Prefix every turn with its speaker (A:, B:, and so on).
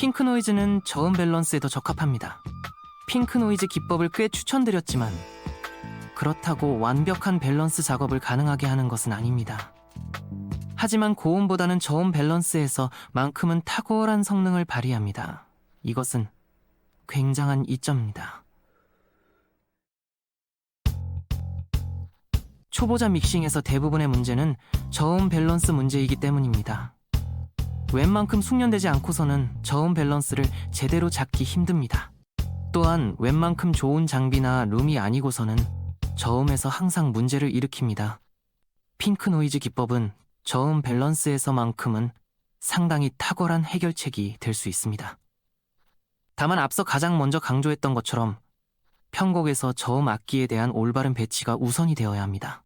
A: 핑크 노이즈는 저음 밸런스에 더 적합합니다. 핑크 노이즈 기법을 꽤 추천드렸지만 그렇다고 완벽한 밸런스 작업을 가능하게 하는 것은 아닙니다. 하지만 고음보다는 저음 밸런스에서 만큼은 탁월한 성능을 발휘합니다. 이것은 굉장한 이점입니다. 초보자 믹싱에서 대부분의 문제는 저음 밸런스 문제이기 때문입니다. 웬만큼 숙련되지 않고서는 저음 밸런스를 제대로 잡기 힘듭니다. 또한 웬만큼 좋은 장비나 룸이 아니고서는 저음에서 항상 문제를 일으킵니다. 핑크 노이즈 기법은 저음 밸런스에서만큼은 상당히 탁월한 해결책이 될 수 있습니다. 다만 앞서 가장 먼저 강조했던 것처럼 편곡에서 저음 악기에 대한 올바른 배치가 우선이 되어야 합니다.